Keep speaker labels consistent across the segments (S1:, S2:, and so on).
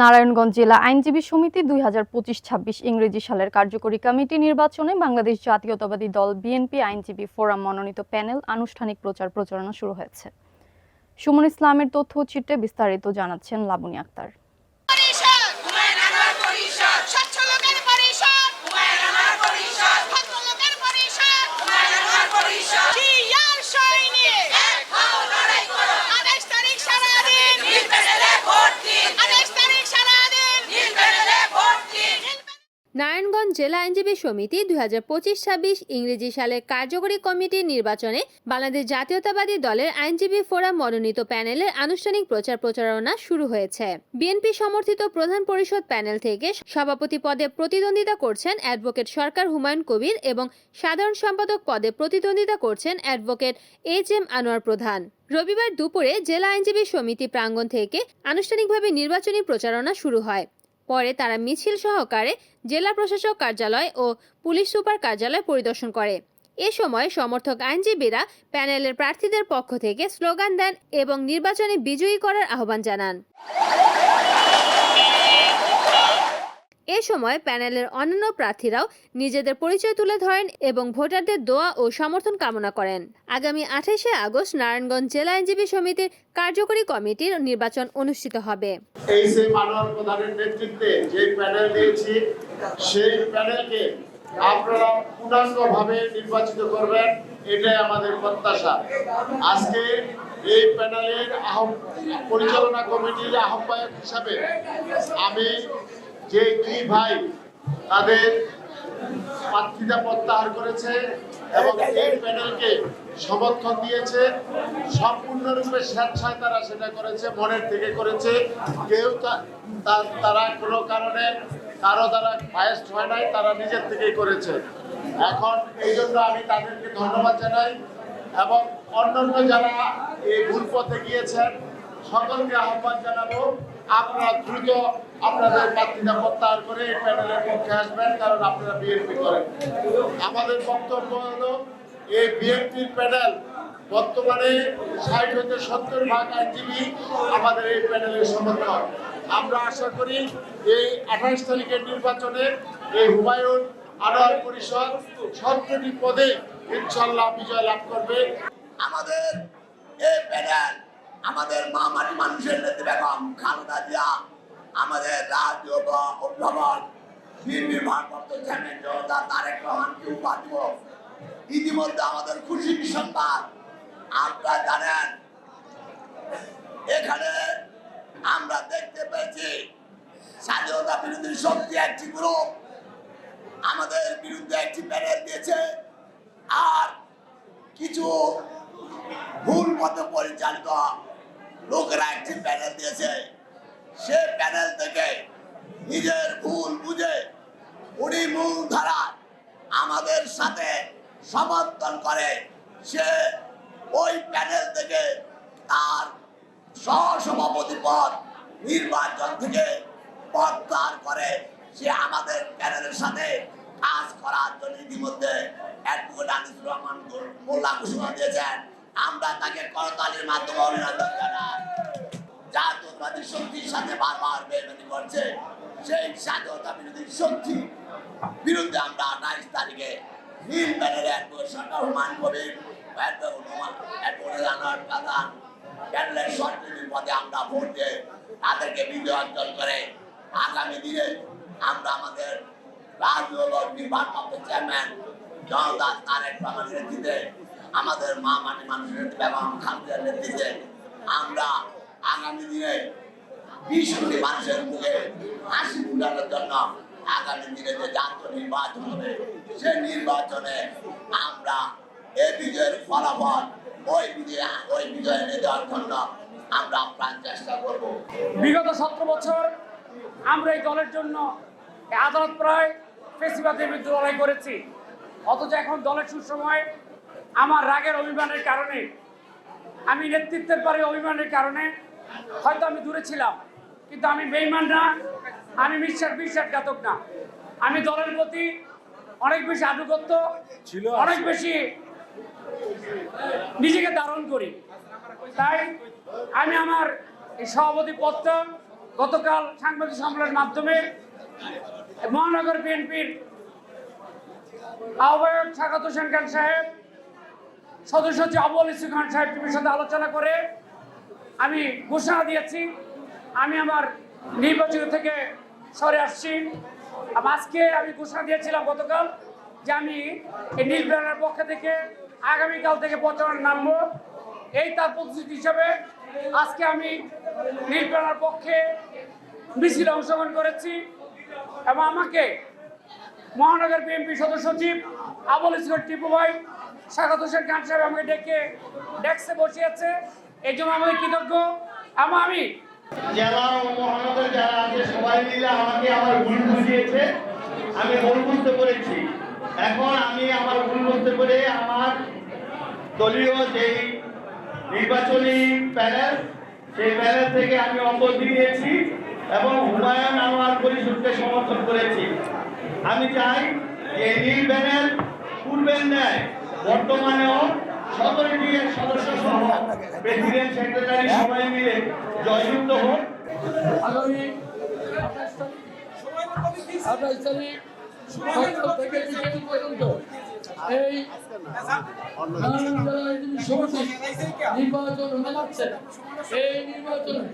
S1: নারায়ণগঞ্জ জেলা আইনজীবী সমিতি দুই হাজার পঁচিশ ছাব্বিশ ইংরেজি সালের কার্যকরী কমিটি নির্বাচনে বাংলাদেশ জাতীয়তাবাদী দল বিএনপি আইনজীবী ফোরাম মনোনীত প্যানেল আনুষ্ঠানিক প্রচার প্রচারণা শুরু হয়েছে। সুমন ইসলামের তথ্য চিত্রে বিস্তারিত জানাচ্ছেন লাবনী আক্তার
S2: পরিষদ স্বচ্ছ লোকের পরিষদ ভদ্র লোকের পরিষদ জিয়ার সৈনিক আঠাশ তারিখ সারাদিন আঠাশ তারিখ সারাদিন
S3: নারায়ণগঞ্জ জেলা আইনজীবী সমিতি দুই হাজার পঁচিশ ছাব্বিশ ইংরেজি সালের কার্যকরী কমিটির নির্বাচনে বাংলাদেশ জাতীয়তাবাদী দলের আইনজীবী ফোরাম মনোনীত প্যানেলের আনুষ্ঠানিক প্রচার প্রচারণা শুরু হয়েছে। বিএনপি সমর্থিত প্রধান পরিষদ প্যানেল থেকে সভাপতি পদে প্রতিদ্বন্দ্বিতা করছেন অ্যাডভোকেট সরকার হুমায়ুন কবির এবং সাধারণ সম্পাদক পদে প্রতিদ্বন্দ্বিতা করছেন অ্যাডভোকেট এইচ এম আনোয়ার প্রধান। রবিবার দুপুরে জেলা আইনজীবী সমিতি প্রাঙ্গণ থেকে আনুষ্ঠানিকভাবে নির্বাচনী প্রচারণা শুরু হয়। পরে তারা মিছিল সহকারে জেলা প্রশাসক কার্যালয় ও পুলিশ সুপার কার্যালয় পরিদর্শন করে। এ সময় সমর্থক আইনজীবীরা প্যানেলের প্রার্থীদের পক্ষ থেকে স্লোগান দেন এবং নির্বাচনে বিজয়ী করার আহ্বান জানান। এ সময় প্যানেলের অন্যান্য প্রার্থীরাও নিজেদের পরিচয় তুলে ধরেন এবং ভোটারদের দোয়া ও সমর্থন কামনা করেন। আগামী আঠাশে আগস্ট নারায়ণগঞ্জ জেলা আইনজীবী সমিতির কার্যকরী কমিটির নির্বাচন অনুষ্ঠিত হবে।
S4: এই মানব প্রধানের নেতৃত্বে যে প্যানেল দিয়েছি, সেই প্যানেলকে আপনারা পূর্ণাঙ্গ ভাবে নির্বাচিত করবেন, এটাই আমাদের প্রত্যাশা। আজকে এই প্যানেলের পরিচালনা কমিটির আহ্বায়ক হিসাবে আমি যে দুই ভাই তাদের প্রার্থিতা প্রত্যাহার করেছে এবং এই প্যানেলকে সমর্থন দিয়েছে, সম্পূর্ণরূপে স্বেচ্ছায় তারা সেটা করেছে, মনের থেকে করেছে। কেউ তারা কোনো কারণে কারও দ্বারা ফায়েস্ট হয় নাই, তারা নিজের থেকেই করেছে। এখন এই জন্য আমি তাদেরকে ধন্যবাদ জানাই এবং অন্যান্য যারা এই ভুল পথে গিয়েছেন, সকলকে আহ্বান জানাব আপনারা দ্রুত আপনাদের প্রার্থীতা প্রত্যাহার করে এই প্যানেলের পক্ষে আসবেন, কারণ আপনারা বিএনপি করেন। আমাদের বক্তব্য হলো, এই বিএনপির প্যানেল বর্তমানে ষাট হতে সত্তর ভাগ আইনজীবী আমাদের এই প্যানেলের সমর্থক। আমরা আশা করি এই আঠাশ তারিখের নির্বাচনে এই হুমায়ুন আনোয়ার পরিষদ সত্তরটি পদে ইনশাল্লাহ বিজয় লাভ করবে।
S5: আমাদের এই প্যানেল আমাদের মা মাটি মানুষের নেত্রী বেগম খালেদা জিয়া, আমাদের রাজ্য অভিভাবক বিএনপির ভারপ্রাপ্ত চেয়ারম্যান জনতা তারেক রহমানকে উপাধ্য। ইতিমধ্যে আমাদের খুশির সংবাদ, আপনারা জানেন, এখানে আমরা দেখতে পেয়েছি স্বাধীনতা বিরোধী শক্তি একটি গ্রুপ, আমাদের বিরুদ্ধে একটি প্যানেল দিয়েছে, আর কিছু ভুল মতো পরিচালিত লোকেরা একটি প্যানেল দিয়েছে সে। প্যানেল থেকে নিজের ভুল বুঝে উনি মূল ধারা আমাদের সাথে সমর্থন করে। সে ওই প্যানেল থেকে তার সহসভাপতি পদ নির্বাচন থেকে প্রত্যাহার করে। সে আমাদের প্যানেলের সাথে কাজ করার জন্য ইতিমধ্যে অ্যাডভোকেট আনিসুর রহমান মোল্লা ঘোষণা দিয়েছেন। আমরা তাকে করতালির মাধ্যমে অভিনন্দন জানাই। যা জাতীয়তাবাদী শক্তির সাথে বারবার বেমানি করছে, সেই স্বাধীনতা বিরোধী শক্তি বিরুদ্ধে আমরা আঠাইশ তারিখে নীল ব্যানারে অ্যাডভোকেট সরকার হুমায়ুন কবির অ্যাডভোকেট আমরা করে আগামী আমরা আমাদের চেয়ারম্যান জনতা তারেক রহমানের নেতৃত্বে আমাদের মা মানে মানুষের এবং খালদের নেতৃত্বে আমরা আগামী দিনে বিশ কোটি মানুষের মুখে হাসি ফুটানোর জন্য আগামী দিনে যে জাতীয় নির্বাচন হবে সেই নির্বাচনে আমরা এই বিজয়ের ফলাফল, ওই বিজয় ওই বিজয় এনে দেওয়ার জন্য আমরা প্রাণ চেষ্টা করব।
S6: বিগত সতেরো বছর আমরা এই দলের জন্য আদালত প্রায় ফেসিবাদের বিরুদ্ধে লড়াই করেছি। অথচ এখন দলের সুসময় আমার রাগের অভিমানের কারণে আমি নেতৃত্বের পরে অভিমানের কারণে হয়তো আমি দূরে ছিলাম কিন্তু আমি বেইমান না আমি বিশ্বাস বিশ্বাসঘাতক না। আমি দলের প্রতি অনেক বেশি আনুগত্য অনেক বেশি নিজেকে ধারণ করি। তাই আমি আমার এই সভাপতি পদটা গতকাল সাংবাদিক সম্মেলনের মাধ্যমে মহানগর বিএনপির আহ্বায়ক স্বাগত হোসেন খান সাহেব সদস্য সচিব আবুল ইসু খান সাহেব, টিভির সাথে আলোচনা করে আমি ঘোষণা দিয়েছি। আমি আমার নির্বাচন থেকে সরে আসছি। আজকে আমি ঘোষণা দিয়েছিলাম গতকাল যে আমি এই নির্বাচনের পক্ষ থেকে আগামীকাল থেকে প্রচারণ নামবো। এই তার প্রতিশ্রুতি হিসাবে আজকে আমি নির্বাচনের পক্ষে মিছিলে অংশগ্রহণ করেছি এবং আমাকে মহানগর বিএনপি সদস্য সচিব আবুল ইসলাম টিপু ভাই স্বাগত হোসেন খান সাহেব আমাকে ডেকে ডেস্কে বসিয়েছে। এই জন্য আমাদের কৃতজ্ঞ। আমি
S7: মহানগর যারা আছে, সবাই মিলে আমাকে আমার আমি এখন আমি আমার আমার দলীয় যেই নির্বাচনী সেই থেকে আমি অপর দিয়েছি এবং হুমায়ুন আনোয়ার পরিষদকে সমর্থন করেছি। আমি চাই যে নীল প্যানেল পূর্বের ন্যায় বর্তমানেও সতেরোটি সদস্য সহ প্রেসিডেন্ট সেক্রেটারি সবাই মিলে জয়যুক্ত হোক।
S8: আগামী আঠাশ তারিখ আঠাশ তারিখ থেকে বিকেল পর্যন্ত। এই নারায়ণ জেলা আইনজীবী সমিতি নির্বাচন হতে যাচ্ছে। এই নির্বাচনে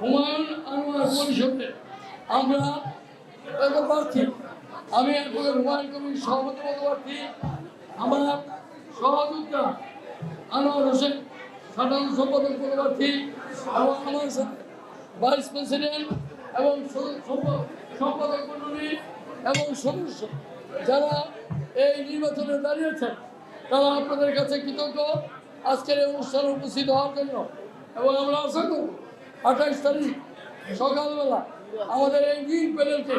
S8: হুমায়ুন আনোয়ার পরিষদে আমরা প্রার্থী আমি হুমায়ুন কমিটির সভাপতি পদপ্রার্থী, আমার সহযোদ্ধা আনোয়ার হোসেন, সাধারণ সম্পাদক পদপ্রার্থী এবং আমার ভাইস প্রেসিডেন্ট এবং সম্পাদক মন্ডলী এবং সদস্য যারা এই নির্বাচনে দাঁড়িয়েছেন তারা আপনাদের কাছে কৃতজ্ঞ। আজকের এই অনুষ্ঠানে উপস্থিত হওয়ার জন্য এবং আমরা আশা করব আঠাইশ তারিখ সকালবেলা আমাদের এই নীল প্যানেলকে